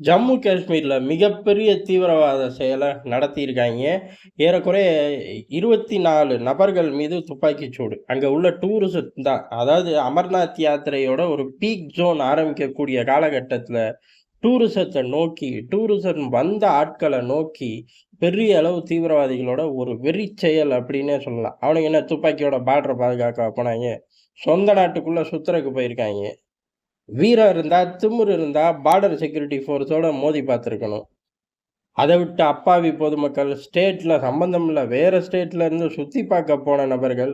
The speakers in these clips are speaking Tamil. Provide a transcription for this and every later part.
ஜம்மு காஷ்மீரில் மிகப்பெரிய தீவிரவாத செயலை நடத்தியிருக்காங்க. ஏறக்குறைய இருபத்தி நாலு நபர்கள் மீது துப்பாக்கிச் சூடு. அங்கே உள்ள டூரிஸ்ட் தான் அதாவது அமர்நாத் யாத்திரையோட ஒரு பீக் ஜோன் ஆரம்பிக்கக்கூடிய காலகட்டத்தில் டூரிசத்தை நோக்கி டூரிசம் வந்த ஆட்களை நோக்கி பெரிய அளவு தீவிரவாதிகளோட ஒரு வெறி செயல் அப்படின்னே சொல்லலாம். அவனுங்க என்ன துப்பாக்கியோட பார்டரை பாதுகாக்க போனாங்க? சொந்த நாட்டுக்குள்ளே சுத்துறக்கு போயிருக்காங்க. வீரம் இருந்தால் திமுர் இருந்தால் பார்டர் செக்யூரிட்டி ஃபோர்ஸோட மோதி பார்த்துருக்கணும். அதை விட்டு அப்பாவி பொதுமக்கள் ஸ்டேட்டில் சம்பந்தம் இல்லை வேறு ஸ்டேட்ல இருந்து சுற்றி பார்க்க போன நபர்கள்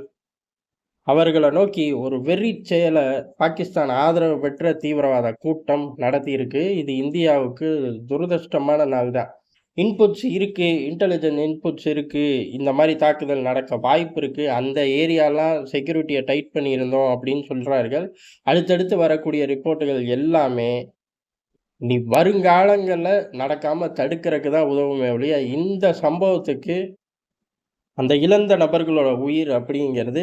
அவர்களை நோக்கி ஒரு வெறி செயலை பாகிஸ்தான் ஆதரவு பெற்ற தீவிரவாத கூட்டம் நடத்தியிருக்கு. இது இந்தியாவுக்கு துரதிருஷ்டமான நாள் தான் இன்புட்ஸ் இருக்குது இன்டெலிஜென்ட் இன்புட்ஸ் இருக்குது இந்த மாதிரி தாக்குதல் நடக்க வாய்ப்பு இருக்குது அந்த ஏரியாலாம் செக்யூரிட்டியை டைட் பண்ணியிருந்தோம் அப்படின்னு சொல்கிறார்கள் அடுத்தடுத்து வரக்கூடிய ரிப்போர்ட்டுகள் எல்லாமே நீ வருங்காலங்களில் நடக்காமல் தடுக்கிறதுக்கு தான் உதவுமே ஒழிய இந்த சம்பவத்துக்கு அந்த இழந்த நபர்களோட உயிர் அப்படிங்கிறது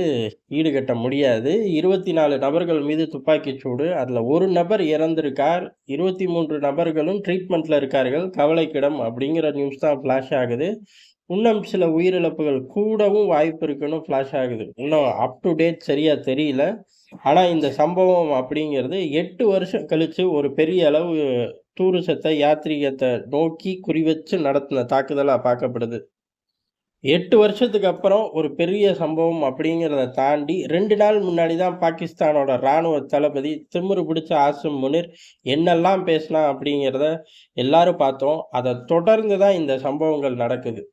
ஈடுகட்ட முடியாது. இருபத்தி நாலு நபர்கள் மீது துப்பாக்கிச் சூடு. அதில் ஒரு நபர் இறந்திருக்கார். இருபத்தி மூன்று நபர்களும் ட்ரீட்மெண்ட்டில் இருக்கார்கள். கவலைக்கிடம் அப்படிங்கிற நியூஸ் தான் ஃப்ளாஷ் ஆகுது. இன்னும் சில உயிரிழப்புகள் கூடவும் வாய்ப்பு இருக்குன்னு ஃப்ளாஷ் ஆகுது. இன்னும் அப் டு டேட் சரியாக தெரியல. ஆனால் இந்த சம்பவம் அப்படிங்கிறது எட்டு வருஷம் கழித்து ஒரு பெரிய அளவு டூரிசத்தை யாத்ரீகத்தை நோக்கி குறிவச்சு நடத்தின தாக்குதலாக பார்க்கப்படுது. எட்டு வருஷத்துக்கு அப்புறம் ஒரு பெரிய சம்பவம் அப்படிங்கிறத தாண்டி ரெண்டு நாள் முன்னாடி தான் பாகிஸ்தானோட இராணுவ தளபதி திமிரு பிடிச்ச ஆசிம் முனிர் என்னெல்லாம் பேசினா அப்படிங்கிறத எல்லாரும் பார்த்தோம். அதை தொடர்ந்து தான் இந்த சம்பவங்கள் நடக்குது.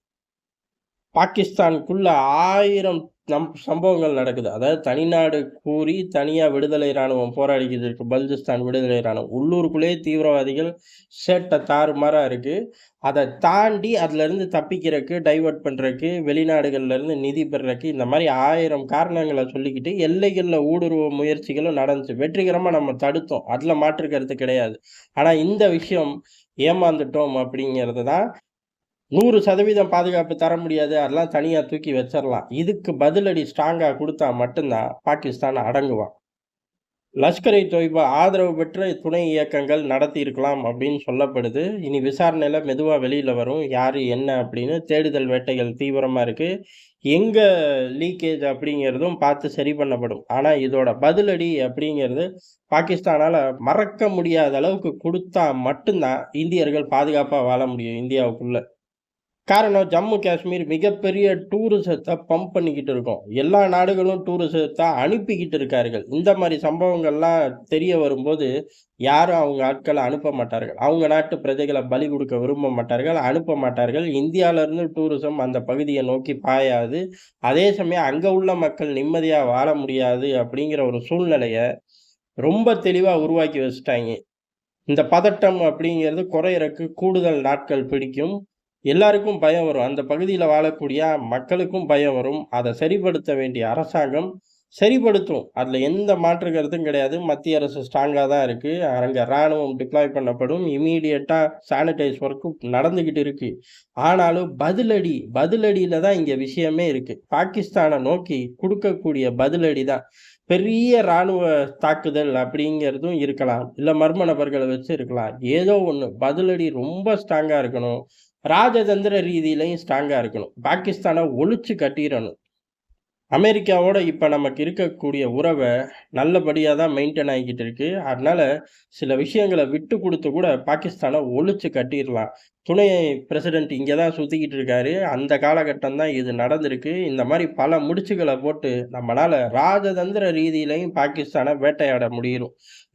பாகிஸ்தானுக்குள்ள ஆயிரம் நம் சம்பவங்கள் நடக்குது. அதாவது தனிநாடு கூறி தனியாக விடுதலை இராணுவம் போராடிக்கிட்டு இருக்கு. பல்திஸ்தான் விடுதலை இராணுவம். உள்ளூருக்குள்ளேயே தீவிரவாதிகள் சேட்டை தாறுமாறாக இருக்குது அதை தாண்டி அதுலேருந்து தப்பிக்கிறதுக்கு டைவர்ட் பண்ணுறக்கு வெளிநாடுகள்லேருந்து நிதி பெறறதுக்கு இந்த மாதிரி ஆயிரம் காரணங்களை சொல்லிக்கிட்டு எல்லைகளில் ஊடுருவ முயற்சிகளும் நடந்துச்சு. வெற்றிகரமாக நம்ம தடுத்தோம். அதில் மாற்றுக்கிறது கிடையாது. ஆனால் இந்த விஷயம் ஏமாந்துட்டோம் அப்படிங்கிறது தான் நூறு சதவீதம் பாதுகாப்பு தர முடியாது அதெல்லாம் தனியாக தூக்கி வச்சிடலாம் இதுக்கு பதிலடி ஸ்ட்ராங்காக கொடுத்தா மட்டும்தான் பாகிஸ்தான் அடங்குவான். லஷ்கரை தொய்பா ஆதரவு பெற்ற துணை இயக்கங்கள் நடத்தி இருக்கலாம் அப்படின்னு சொல்லப்படுது. இனி விசாரணையில் மெதுவாக வெளியில் வரும். யார் என்ன அப்படின்னு தேடுதல் வேட்டைகள் தீவிரமாக இருக்குது எங்கே லீக்கேஜ் அப்படிங்கிறதும் பார்த்து சரி பண்ணப்படும். ஆனால் இதோட பதிலடி அப்படிங்கிறது பாகிஸ்தானால் மறக்க முடியாத அளவுக்கு கொடுத்தா மட்டும்தான் இந்தியர்கள் பாதுகாப்பாக வாழ முடியும் இந்தியாவுக்குள்ளே. காரணம் ஜம்மு காஷ்மீர் மிகப்பெரிய டூரிசத்தை பம்ப் பண்ணிக்கிட்டு இருக்கோம். எல்லா நாடுகளும் டூரிசத்தை அனுப்பிக்கிட்டு இருக்கார்கள். இந்த மாதிரி சம்பவங்கள்லாம் தெரிய வரும்போது யாரும் அவங்க ஆட்களை அனுப்ப மாட்டார்கள். அவங்க நாட்டு பிரஜைகளை பலி கொடுக்க விரும்ப மாட்டார்கள் அனுப்ப மாட்டார்கள். இந்தியாவிலேருந்து டூரிசம் அந்த பகுதியை நோக்கி பாயாது. அதே சமயம் அங்கே உள்ள மக்கள் நிம்மதியாக வாழ முடியாது அப்படிங்கிற ஒரு சூழ்நிலையை ரொம்ப தெளிவாக உருவாக்கி வச்சுட்டாங்க. இந்த பதட்டம் அப்படிங்கிறது குறையிறக்கு கூடுதல் நாட்கள் பிடிக்கும். எல்லாருக்கும் பயம் வரும். அந்த பகுதியில் வாழக்கூடிய மக்களுக்கும் பயம் வரும். அதை சரிப்படுத்த வேண்டிய அரசாங்கம் சரிப்படுத்தும். அதில் எந்த மாற்று கருத்தும் கிடையாது. மத்திய அரசு ஸ்ட்ராங்காக தான் இருக்குது அங்கே இராணுவம் டிப்ளாய் பண்ணப்படும். இமீடியட்டாக சானிடைஸ் ஒர்க்கும் நடந்துக்கிட்டு இருக்குது ஆனாலும் பதிலடி பதிலடியில் தான் இங்கே விஷயமே இருக்குது பாகிஸ்தானை நோக்கி கொடுக்கக்கூடிய பதிலடி தான். பெரிய இராணுவ தாக்குதல் அப்படிங்கிறதும் இருக்கலாம். இல்லை மர்ம நபர்களை வச்சு இருக்கலாம். ஏதோ ஒன்று பதிலடி ரொம்ப ஸ்ட்ராங்காக இருக்கணும். ராஜதந்திர ரீதியிலையும் ஸ்ட்ராங்காக இருக்கணும். பாகிஸ்தானை ஒழிச்சு கட்டிடணும். அமெரிக்காவோட இப்போ நமக்கு இருக்கக்கூடிய உறவை நல்லபடியாக தான் மெயின்டைன் ஆகிக்கிட்டு இருக்கு. அதனால சில விஷயங்களை விட்டு கொடுத்து கூட பாகிஸ்தானை ஒழிச்சு கட்டிடலாம். துணை பிரசிடென்ட் இங்கே தான் சுற்றிக்கிட்டு இருக்காரு. அந்த காலகட்டம் தான் இது நடந்திருக்கு. இந்த மாதிரி பல முடிச்சுகளை போட்டு நம்மளால் ராஜதந்திர ரீதியிலையும் பாகிஸ்தானை வேட்டையாட முடியும்.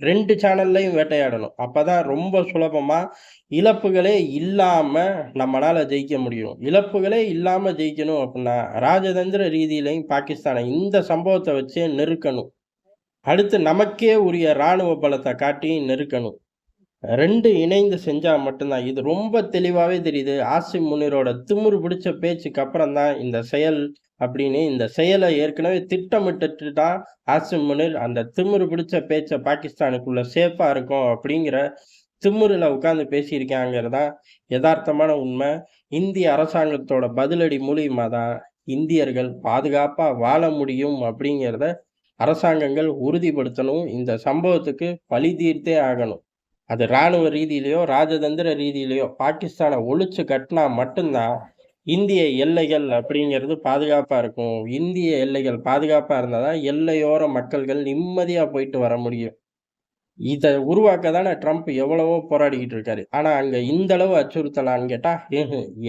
ரெண்டு சேனல்லையும் வேட்டையாடணும். அப்போ தான் ரொம்ப சுலபமாக இழப்புகளே இல்லாமல் நம்மளால் ஜெயிக்க முடியும். இழப்புகளே இல்லாமல் ஜெயிக்கணும் அப்படின்னா ராஜதந்திர ரீதியிலையும் பாகிஸ்தானை இந்த சம்பவத்தை வச்சே நெருக்கணும். அடுத்து நமக்கே உரிய இராணுவ பலத்தை காட்டி நெருக்கணும். ரெண்டு இணைந்து செஞ்சால் மட்டும்தான். இது ரொம்ப தெளிவாகவே தெரியுது. ஆசிம் முனிரோட திமுரு பிடிச்ச பேச்சுக்கு அப்புறம் தான் இந்த செயல் அப்படின்னு இந்த செயலை ஏற்கனவே திட்டமிட்டு தான் ஆசிம் முனிர் அந்த திமுரு பிடிச்ச பேச்சை பாகிஸ்தானுக்குள்ள சேஃபாக இருக்கும் அப்படிங்கிற திமுறில் உட்காந்து பேசியிருக்காங்கிறதா யதார்த்தமான உண்மை. இந்திய அரசாங்கத்தோட பதிலடி மூலியமாக தான் இந்தியர்கள் பாதுகாப்பாக வாழ முடியும் அப்படிங்கிறத அரசாங்கங்கள் உறுதிப்படுத்தணும். இந்த சம்பவத்துக்கு பழி தீர்த்தே ஆகணும். அது ராணுவ ரீதியிலேயோ ராஜதந்திர ரீதியிலேயோ பாகிஸ்தானை ஒழிச்சு கட்டினா மட்டும்தான், இந்திய எல்லைகள் அப்படிங்கிறது பாதுகாப்பாக இருக்கும். இந்திய எல்லைகள் பாதுகாப்பாக இருந்தால் தான், எல்லையோர மக்கள்கள் நிம்மதியாக போயிட்டு வர முடியும். இதை உருவாக்க தானே ட்ரம்ப் எவ்வளவோ போராடிக்கிட்டு இருக்காரு. ஆனால் அங்கே இந்த அளவு அச்சுறுத்தலான்னு கேட்டால்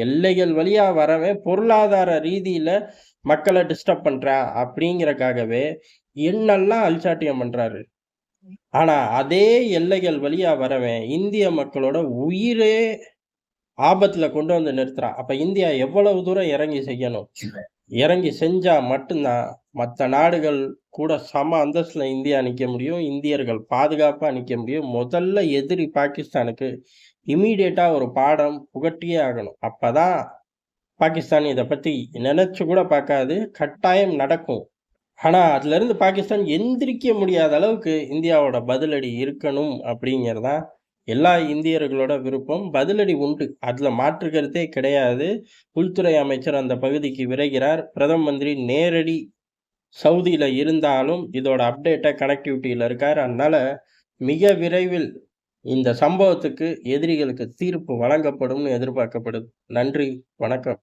எல்லைகள் வழியா வரவே பொருளாதார ரீதியில் மக்களை டிஸ்டர்ப் பண்ணுறா அப்படிங்கிறக்காகவே, என்னெல்லாம் அல்சாட்டியம் பண்ணுறாரு ஆனால் அதே எல்லைகள் வழியா வரவன், இந்திய மக்களோட உயிரே ஆபத்தில் கொண்டு வந்து நிறுத்துறான். அப்போ இந்தியா எவ்வளவு தூரம் இறங்கி செய்யணும்? இறங்கி செஞ்சால் மட்டும்தான் மற்ற நாடுகள் கூட சம அந்தஸ்தில் இந்தியா நிற்க முடியும். இந்தியர்கள் பாதுகாப்பாக நிற்க முடியும். முதல்ல எதிரி பாகிஸ்தானுக்கு இமீடியட்டாக ஒரு பாடம் புகட்டியே ஆகணும். அப்போ தான் பாகிஸ்தான் இதை பற்றி நினச்சி கூட பார்க்காது. கட்டாயம் நடக்கும். ஆனால் அதுலேருந்து பாகிஸ்தான் எந்திரிக்க முடியாத அளவுக்கு இந்தியாவோட பதிலடி இருக்கணும் அப்படிங்கிறது தான் எல்லா இந்தியர்களோட விருப்பம். பதிலடி உண்டு. அதில் மாற்று கருத்தே கிடையாது. உள்துறை அமைச்சர் அந்த பகுதிக்கு விரைகிறார். பிரதம மந்திரி நேரடி சவுதியில் இருந்தாலும், இதோட அப்டேட்டை கனெக்டிவிட்டியில் இருக்கார் அதனால் மிக விரைவில் இந்த சம்பவத்துக்கு எதிரிகளுக்கு தீர்ப்பு வழங்கப்படும்னு எதிர்பார்க்கப்படுது. நன்றி, வணக்கம்.